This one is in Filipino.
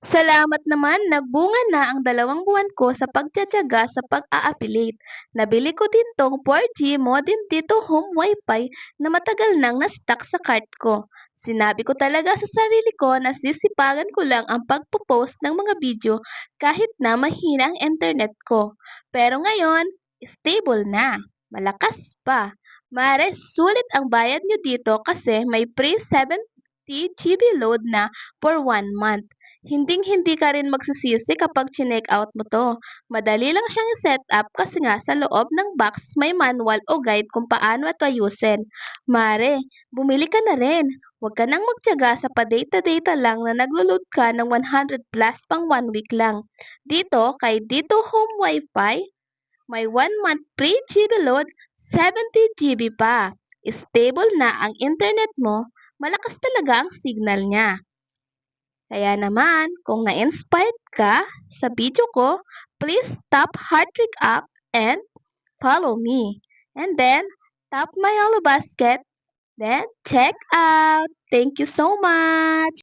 Salamat naman, nagbunga na ang dalawang buwan ko sa pagtitiyaga sa pag-a-affiliate. Nabili ko din tong 4G modem dito home wifi na matagal nang na-stuck sa cart ko. Sinabi ko talaga sa sarili ko na sisipagan ko lang ang pagpo-post ng mga video kahit na mahina ang internet ko. Pero ngayon, stable na. Malakas pa. Mare, sulit ang bayad nyo dito kasi may free 70 GB load na for 1 month. Hinding-hindi ka rin magsisisi kapag chineck out mo to. Madali lang siyang i-set up kasi nga sa loob ng box may manual o guide kung paano at ayusin. Mare, bumili ka na rin. Huwag ka nang magtiyaga sa pa-data-data lang na naglo-load ka ng 100 plus pang 1 week lang. Dito, kay Dito Home Wi-Fi, may 1 month free GB load, 70 GB pa. Stable na ang internet mo, malakas talaga ang signal niya. Kaya naman, kung na-inspired ka sa video ko, please tap heart trick up and follow me. And then, tap my yellow basket. Then, check out. Thank you so much.